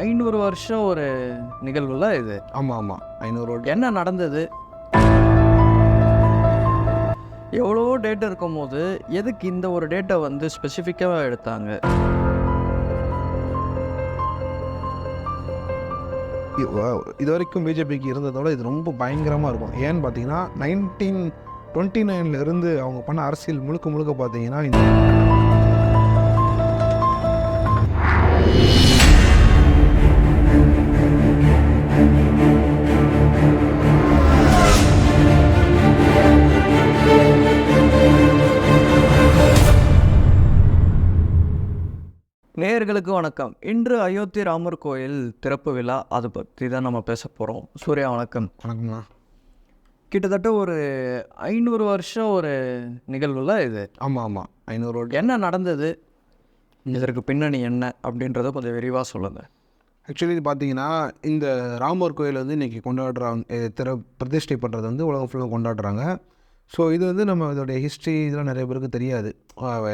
ஐநூறு வருஷம் ஒரு நிகழ்வுல இது. ஆமாம் ஆமாம் ஐநூறு என்ன நடந்தது? எவ்வளவோ டேட்டா இருக்கும்போது எதுக்கு இந்த ஒரு டேட்டா வந்து ஸ்பெசிஃபிக்காக எடுத்தாங்க? இது வரைக்கும் பிஜேபிக்கு இருந்ததோட இது ரொம்ப பயங்கரமாக இருக்கும். ஏன்னு பார்த்தீங்கன்னா நைன்டீன் டுவெண்ட்டி இருந்து அவங்க பண்ண அரசியல் முழுக்க முழுக்க பார்த்தீங்கன்னா இந்த நேயர்களுக்கு வணக்கம். இன்று அயோத்தி ராமர் கோயில் திறப்பு விழா அதை பற்றி தான் நம்ம பேச போகிறோம் சூர்யா வணக்கம். வணக்கம்ண்ணா கிட்டத்தட்ட ஒரு ஐநூறு வருஷம் ஒரு நிகழ்வுல இது. ஆமாம் ஆமாம் ஐநூறு என்ன நடந்தது? இதற்கு பின்னணி என்ன? அப்படின்றத கொஞ்சம் விரிவாக சொல்லுங்கள் ஆக்சுவலி இது பார்த்தீங்கன்னா இந்த ராமர் கோயில் வந்து இன்றைக்கி கொண்டாடுறாங்க திற பிரதிஷ்டை பண்ணுறது வந்து உலகம் ஃபுல்லாக கொண்டாடுறாங்க. ஸோ இது வந்து நம்ம இதோடைய ஹிஸ்ட்ரி இதெல்லாம் நிறைய பேருக்கு தெரியாது.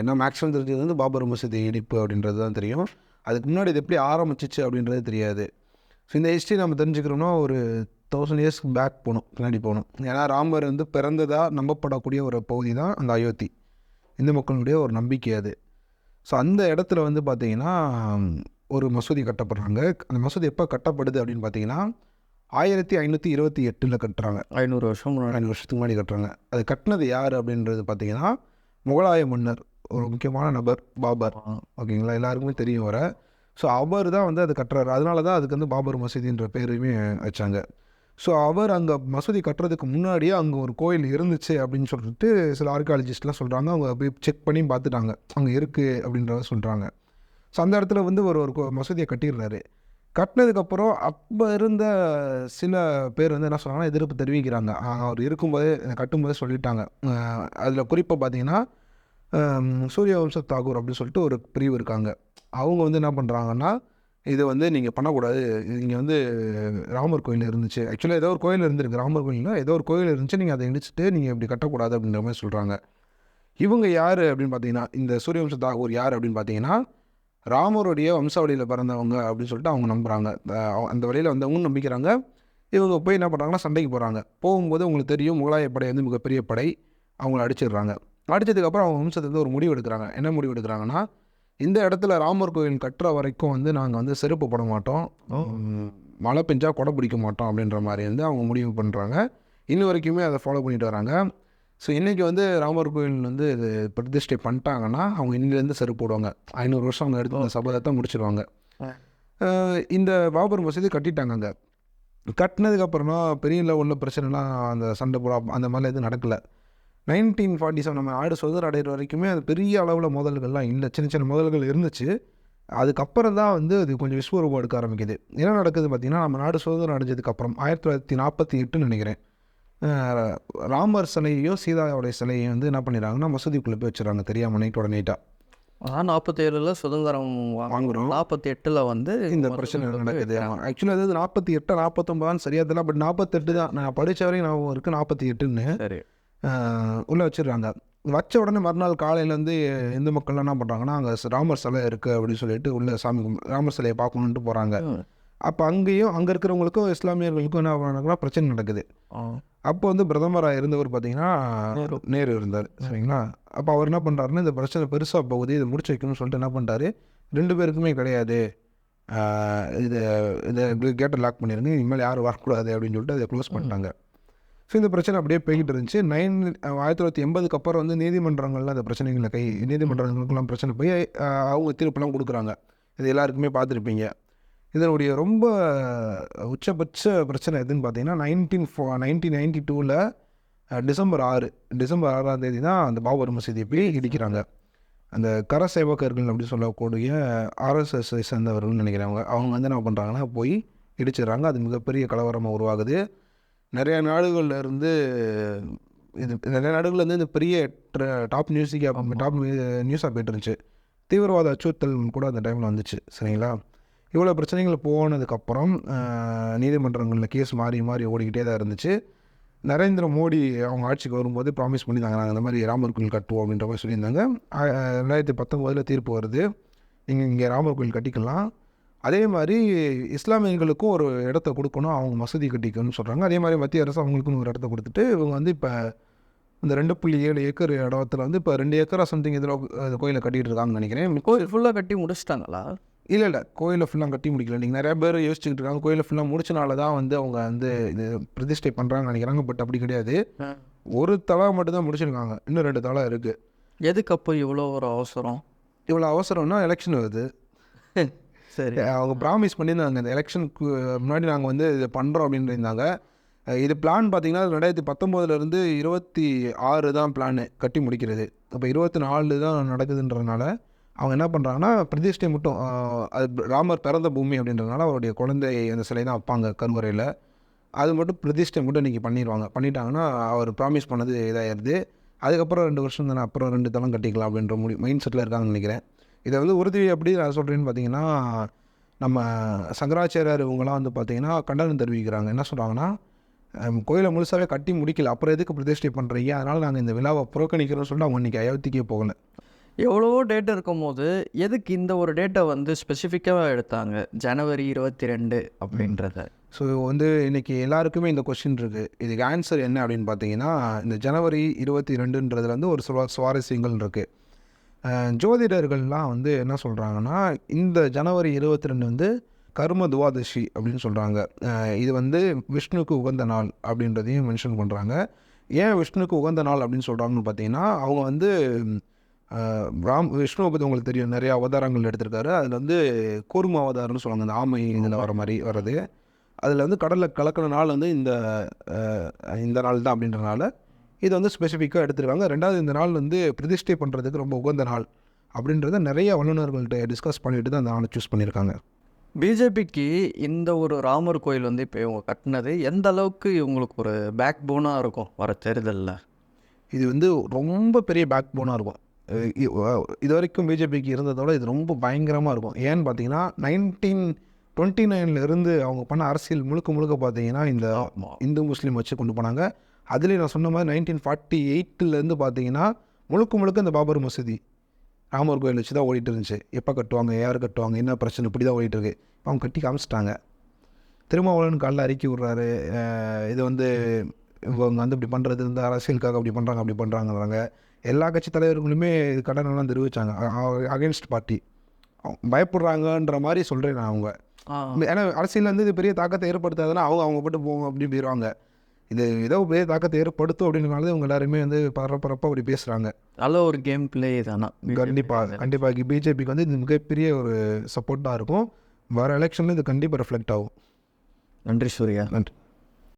என்ன மேக்ஸிமம் தெரிஞ்சது வந்து பாபர் மசூதி இடிப்பு அப்படின்றது தான் தெரியும். அதுக்கு முன்னாடி இது எப்படி ஆரம்பிச்சிச்சு அப்படின்றது தெரியாது. ஸோ இந்த ஹிஸ்ட்ரி நம்ம தெரிஞ்சுக்கிறோம்னா ஒரு தௌசண்ட் இயர்ஸ்க்கு பேக் போகணும் பின்னாடி போகணும். ஏன்னா ராமர் வந்து பிறந்ததாக நம்பப்படக்கூடிய ஒரு பகுதி தான் அந்த அயோத்தி. இந்து மக்களுடைய ஒரு நம்பிக்கை அது. ஸோ அந்த இடத்துல வந்து பார்த்தீங்கன்னா ஒரு மசூதி கட்டப்படுறாங்க. அந்த மசூதி எப்போ கட்டப்படுது அப்படின்னு பார்த்தீங்கன்னா ஆயிரத்தி ஐநூற்றி இருபத்தி எட்டில் கட்டுறாங்க. ஐநூறு வருஷம் ஐநூறு வருஷத்துக்கு முன்னாடி கட்டுறாங்க. அது கட்டினது யார் அப்படின்றது பார்த்தீங்கன்னா முகலாய மன்னர் ஒரு முக்கியமான நபர் பாபர். ஓகேங்களா? எல்லாருக்குமே தெரியும் வர ஸோ அவர் தான் வந்து அது கட்டுறாரு. அதனால தான் அதுக்கு வந்து பாபர் மசூதின்ற பேருமே வச்சாங்க. ஸோ அவர் அங்கே மசூதி கட்டுறதுக்கு முன்னாடியே அங்கே ஒரு கோயில் இருந்துச்சு அப்படின்னு சொல்லிட்டு சில ஆர்கியாலஜிஸ்ட்லாம் சொல்கிறாங்க அவங்க போய் செக் பண்ணி பார்த்துட்டாங்க. அங்கே இருக்குது அப்படின்றத சொல்கிறாங்க ஸோ அந்த இடத்துல வந்து ஒரு ஒரு மசூதியை கட்டிடுறாரு. கட்டினதுக்கப்புறம் அப்போ இருந்த சில பேர் வந்து என்ன சொன்னாங்கன்னா எதிர்ப்பு தெரிவிக்கிறாங்க. அவர் இருக்கும்போதே கட்டும்போதே சொல்லிட்டாங்க. அதில் குறிப்பாக பார்த்தீங்கன்னா சூரிய வம்ச தாகூர் அப்படின்னு சொல்லிட்டு ஒரு பிரிவு இருக்காங்க. அவங்க வந்து என்ன பண்ணுறாங்கன்னா இது வந்து நீங்கள் பண்ணக்கூடாது. இங்கே வந்து ராமர் கோயில் இருந்துச்சு. ஆக்சுவலாக ஏதோ ஒரு கோயில் இருந்திருக்கு. ராமர் கோயிலில் ஏதோ ஒரு கோயில் இருந்துச்சு. நீங்கள் அதை இடிச்சிட்டு நீங்கள் இப்படி கட்டக்கூடாது அப்படின்ற மாதிரி சொல்கிறாங்க இவங்க யார் அப்படின்னு பார்த்தீங்கன்னா இந்த சூரியவம்ச தாகூர் யார் அப்படின்னு பார்த்தீங்கன்னா ராமருடைய வம்சாவளியில் பிறந்தவங்க அப்படின்னு சொல்லிட்டு அவங்க நம்புகிறாங்க அந்த வழியில் வந்தவங்க நம்பிக்கிறாங்க. இவங்க போய் என்ன பண்ணுறாங்கன்னா சண்டைக்கு போகிறாங்க போகும்போது உங்களுக்கு தெரியும் முகலாய படை வந்து மிகப்பெரிய படை. அவங்கள அடிச்சிடுறாங்க. அடிச்சதுக்கப்புறம் அவங்க வம்சத்துலேருந்து ஒரு முடிவு எடுக்கிறாங்க. என்ன முடிவு எடுக்கிறாங்கன்னா இந்த இடத்துல ராமர் கோயில் கட்டுற வரைக்கும் வந்து நாங்கள் வந்து செருப்பு போட மாட்டோம். மழை பெஞ்சா கொடை பிடிக்க மாட்டோம் அப்படின்ற மாதிரி வந்து அவங்க முடிவு பண்ணுறாங்க இன்ன வரைக்குமே அதை ஃபாலோ பண்ணிட்டு வராங்க. ஸோ இன்றைக்கி வந்து ராமர் கோயில் வந்து இது பிரதிஷ்டை பண்ணிட்டாங்கன்னா அவங்க இன்னிலேருந்து செருப்பு போடுவாங்க. ஐநூறு வருஷம் அவங்க எடுத்து அந்த சபதத்தை. அஹ் இந்த பாபர் மசூதி கட்டிட்டாங்க அங்கே. கட்டினதுக்கப்புறம் பெரிய லெவலில் பிரச்சனைலாம் அந்த சண்டை போட அந்த மாதிரிலாம் எதுவும் நடக்கலை. நைன்டீன் ஃபார்ட்டி செவன் நம்ம நாடு சுதந்திரம் அடைகிற வரைக்குமே அது பெரிய அளவில் மோதல்கள்லாம் இல்லை. சின்ன சின்ன மோதல்கள் இருந்துச்சு. அதுக்கப்புறம் தான் வந்து அது கொஞ்சம் விஸ்வரூபம் எடுக்க ஆரம்பிக்குது. என்ன நடக்குது பார்த்திங்கன்னா நம்ம நாடு சுதந்திரம் அடைஞ்சதுக்கப்புறம் ஆயிரத்தி தொள்ளாயிரத்தி நாற்பத்தி எட்டுன்னு நினைக்கிறேன். ராமர் சிலையையும் சீதாவுடைய சிலையையும் வந்து என்ன பண்ணிடுறாங்கன்னா மசூதிக்குள்ளே போய் வச்சுறாங்க தெரியாமல் நைட்டோட நைட்டாக அதான் நாற்பத்தேழில் சுதந்திரம் வாங்குறோம். நாற்பத்தி எட்டில் வந்து இந்த பிரச்சனை நடக்குது. ஆக்சுவலாக அது நாற்பத்தி எட்டா நாற்பத்தொம்பதான்னு சரியா தெரியல பட் நாற்பத்தெட்டு தான். நான் படித்த வரையும் ஞாபகம் இருக்குது நாற்பத்தி எட்டுன்னு சரி உள்ளே வச்சிடுறாங்க. வச்ச உடனே மறுநாள் காலையிலேருந்து இந்து மக்கள்லாம் என்ன பண்ணுறாங்கன்னா அங்கே ராமர் சிலை இருக்குது அப்படின்னு சொல்லிட்டு உள்ள சாமி ராமர் சிலையை பார்க்கணுன்ட்டு போகிறாங்க. அப்போ அங்கேயும் அங்கே இருக்கிறவங்களுக்கும் இஸ்லாமியர்களுக்கும் என்ன பண்ணுறாங்கன்னா பிரச்சனை நடக்குது. அப்போ வந்து பிரதமராக இருந்தவர் பார்த்தீங்கன்னா நேரு. இருந்தார். சரிங்களா? அப்போ அவர் என்ன பண்ணுறாருன்னா இந்த பிரச்சனை பெருசாக போகுது இதை முடிச்சு வைக்கணும்னு சொல்லிட்டு என்ன பண்ணிட்டாரு ரெண்டு பேருக்குமே கிடையாது. இது இதை கேட்டை லாக் பண்ணிடுங்க இனிமேல் யாரும் வரக்கூடாது அப்படின்னு சொல்லிட்டு அதை க்ளோஸ் பண்ணிட்டாங்க. ஸோ இந்த பிரச்சனை அப்படியே போய்கிட்டு இருந்துச்சு. நைன் ஆயிரத்தி தொள்ளாயிரத்தி எண்பதுக்கு அப்புறம் வந்து நீதிமன்றங்கள்லாம் அந்த பிரச்சனைகளை கை நீதிமன்றங்களுக்கெல்லாம் பிரச்சனை போய் அவங்க தீர்ப்பெல்லாம் கொடுக்குறாங்க. இது எல்லாருக்குமே பார்த்துருப்பீங்க. இதனுடைய ரொம்ப உச்சபட்ச பிரச்சனை எதுன்னு பார்த்தீங்கன்னா நைன்டீன் ஃபோ நைன்டீன் நைன்டி டூவில் டிசம்பர் ஆறு டிசம்பர் ஆறாம் தேதி தான் அந்த பாபர் மசூதியை போய் இடிக்கிறாங்க அந்த கர சேவகர்கள் அப்படி சொல்லக்கூடிய ஆர்எஸ்எஸ்ஐ சேர்ந்தவர்கள்னு நினைக்கிறவங்க அவங்க வந்து என்ன பண்ணுறாங்கன்னா போய் இடிச்சிடுறாங்க. அது மிகப்பெரிய கலவரமாக உருவாகுது. நிறைய நாடுகள்ல இருந்து இது நிறைய நாடுகள்ல இருந்து இந்த பெரிய டாப் நியூஸிக்காக டாப் நியூஸாக போயிட்டு இருந்துச்சு. தீவிரவாத அச்சுறுத்தல் கூட அந்த டைமில் வந்துச்சு சரிங்களா? இவ்வளோ பிரச்சனைகள் போனதுக்கப்புறம் நீதிமன்றங்களில் கேஸ் மாறி மாறி ஓடிக்கிட்டே தான் இருந்துச்சு. நரேந்திர மோடி அவங்க ஆட்சிக்கு வரும்போது ப்ராமிஸ் பண்ணியிருந்தாங்க நாங்கள் இந்த மாதிரி ராமர் கோயில் கட்டுவோம் அப்படின்ற மாதிரி சொல்லியிருந்தாங்க. ரெண்டாயிரத்தி பத்தொம்போதில் தீர்ப்பு வருது. நீங்கள் இங்கே ராமர் கோயில் கட்டிக்கலாம். அதே மாதிரி இஸ்லாமியர்களுக்கும் ஒரு இடத்த கொடுக்கணும் அவங்க மசூதி கட்டிக்கணும்னு சொல்கிறாங்க அதே மாதிரி மத்திய அரசு அவங்களுக்குன்னு ஒரு இடத்த கொடுத்துட்டு இவங்க வந்து இப்போ இந்த ரெண்டு புள்ளி ஏழு ஏக்கர் இடத்துல வந்து இப்போ ரெண்டு ஏக்கரா சம்திங் இதில் கோயிலை கட்டிகிட்டு இருக்காங்கன்னு நினைக்கிறேன். கோயில் ஃபுல்லாக கட்டி முடிச்சிட்டாங்களா? இல்லை இல்லை. கோயிலை ஃபுல்லாக கட்டி முடிக்கல. நீங்கள் நிறைய பேர் யோசிச்சுக்கிட்டு இருக்காங்க. கோயிலை ஃபுல்லாக முடிச்சனால தான் வந்து அவங்க வந்து இது பிரதிஷ்டை பண்ணுறாங்கன்னு நினைக்கிறாங்க. பட் அப்படி கிடையாது. ஒரு தலை மட்டும் தான் முடிச்சிருக்காங்க. இன்னும் ரெண்டு தலை இருக்குது எதுக்கு அப்போ இவ்வளோ ஒரு அவசரம்? இவ்வளோ அவசரம்னா எலெக்ஷன் வருது. சரி. அவங்க ப்ராமிஸ் பண்ணியிருந்தாங்க. இந்த எலெக்ஷனுக்கு முன்னாடி நாங்கள் வந்து இது பண்ணுறோம் அப்படின்னு இருந்தாங்க. இது பிளான் பார்த்தீங்கன்னா ரெண்டாயிரத்தி பத்தொம்போதுலேருந்து இருபத்தி ஆறு தான் பிளான் கட்டி முடிக்கிறது. இப்போ இருபத்தி நாலு தான் நடக்குதுன்றதுனால அவங்க என்ன பண்ணுறாங்கன்னா பிரதிஷ்டை மட்டும் அது ராமர் பிறந்த பூமி அப்படின்றதுனால அவருடைய குழந்தை அந்த சிலை தான் வைப்பாங்க கருவறையில். அது மட்டும் பிரதிஷ்டை மட்டும் இன்றைக்கி பண்ணிடுவாங்க. பண்ணிட்டாங்கன்னா அவர் ப்ராமிஸ் பண்ணது இதாகிடுது அதுக்கப்புறம் ரெண்டு வருஷம் தானே அப்புறம் ரெண்டு தளம் கட்டிக்கலாம் அப்படின்ற முடி மைண்ட் செட்டில் இருக்காங்கன்னு நினைக்கிறேன். இதை வந்து உறுதி எப்படி நான் சொல்கிறேன்னு பார்த்தீங்கன்னா நம்ம சங்கராச்சாரியார் இவங்கெல்லாம் வந்து பார்த்தீங்கன்னா கண்டனம் தெரிவிக்கிறாங்க. என்ன சொல்கிறாங்கன்னா கோயிலை முழுசாகவே கட்டி முடிக்கல. அப்புறம் எதுக்கு பிரதிஷ்டை பண்ணுறீங்க அதனால் நாங்கள் இந்த விழாவை புறக்கணிக்கிறோம்னு சொல்லிட்டு அவங்க இன்றைக்கி அயோத்திக்கே போகலை. எவ்வளவோ டேட் இருக்கும்போது எதுக்கு இந்த ஒரு டேட்டை வந்து ஸ்பெசிஃபிக்காக எடுத்தாங்க? ஜனவரி இருபத்தி ரெண்டு அப்படின்றத. ஸோ வந்து இன்றைக்கி எல்லாருக்குமே இந்த கொஸ்டின் இருக்குது இதுக்கு ஆன்சர் என்ன அப்படின்னு பார்த்தீங்கன்னா இந்த ஜனவரி இருபத்தி ரெண்டுன்றதுல வந்து ஒரு சுவா சுவாரஸ்யங்கள் இருக்குது ஜோதிடர்கள்லாம் வந்து என்ன சொல்கிறாங்கன்னா இந்த ஜனவரி இருபத்தி ரெண்டு வந்து கர்ம துவாதசி அப்படின்னு சொல்கிறாங்க இது வந்து விஷ்ணுக்கு உகந்த நாள் அப்படின்றதையும் மென்ஷன் பண்ணுறாங்க ஏன் விஷ்ணுக்கு உகந்த நாள் அப்படின்னு சொல்கிறாங்கன்னு பார்த்தீங்கன்னா அவங்க வந்து ராம் விஷ்ணுவை பற்றி உங்களுக்கு தெரியும். நிறைய அவதாரங்கள் எடுத்திருக்காரு. அதில் வந்து கூர்ம அவதாரம்னு சொல்லுவாங்க. அந்த ஆமை இதில் வர மாதிரி வர்றது. அதில் வந்து கடலில் கலக்கிற நாள் வந்து இந்த இந்த நாள் தான் அப்படின்றனால இது வந்து ஸ்பெசிஃபிக்காக எடுத்திருக்காங்க. ரெண்டாவது இந்த நாள் வந்து பிரதிஷ்டை பண்ணுறதுக்கு ரொம்ப உகந்த நாள் அப்படின்றத நிறைய வல்லுநர்கள்ட்ட டிஸ்கஸ் பண்ணிட்டு தான் அந்த நாளை சூஸ் பண்ணியிருக்காங்க. பிஜேபிக்கு இந்த ஒரு ராமர் கோயில் வந்து இப்போ இவங்க கட்டினது எந்த அளவுக்கு இவங்களுக்கு ஒரு பேக் போனாக இருக்கும் வர தேர்தலில்? இது வந்து ரொம்ப பெரிய பேக் போனாக இருக்கும். இது வரைக்கும் பிஜேபிக்கு இருந்ததோட இது ரொம்ப பயங்கரமாக இருக்கும். ஏன்னு பார்த்தீங்கன்னா நைன்டீன் டுவெண்ட்டி இருந்து அவங்க பண்ண அரசியல் முழுக்க முழுக்க பார்த்தீங்கன்னா இந்த இந்து முஸ்லீம் வச்சு கொண்டு போனாங்க. அதுலேயும் நான் சொன்ன மாதிரி நைன்டீன் ஃபார்ட்டி எயிட்டிலேருந்து பார்த்தீங்கன்னா முழுக்க முழுக்க இந்த பாபர் மசூதி ராமர் கோயில் வச்சு தான் ஓடிட்டு இருந்துச்சு. எப்போ கட்டுவாங்க யார் கட்டுவாங்க என்ன பிரச்சனை இப்படி தான் ஓடிட்டு இருக்கு அவங்க கட்டி காமிச்சிட்டாங்க. திருமாவளவன் காலைல அறிக்கை விட்றாரு. இது வந்து இவங்க வந்து இப்படி பண்ணுறது இந்த அரசியலுக்காக அப்படி பண்ணுறாங்க அப்படி பண்ணுறாங்கறாங்க எல்லா கட்சி தலைவர்களுமே இது கடனெல்லாம் தெரிவித்தாங்க அகேன்ஸ்ட் பார்ட்டி பயப்படுறாங்கன்ற மாதிரி சொல்கிறேன் நான் அவங்க. ஏன்னா அரசியல் வந்து இது பெரிய தாக்கத்தை ஏற்படுத்தாதுன்னா அவங்க அவங்க போட்டு போங்க அப்படி போயிடுவாங்க இது ஏதோ பெரிய தாக்கத்தை ஏற்படுத்தும் அப்படின்றனால இவங்க எல்லாருமே வந்து பரப்பரப்பாக அப்படி பேசுகிறாங்க நல்ல ஒரு கேம் பிளே தானா? கண்டிப்பாக கண்டிப்பாக பிஜேபிக்கு வந்து. இது மிகப்பெரிய ஒரு சப்போர்ட்டாக இருக்கும். வர எலெக்ஷனில் இது கண்டிப்பாக ரிஃப்ளெக்ட் ஆகும். நன்றி சூர்யா. நன்றி.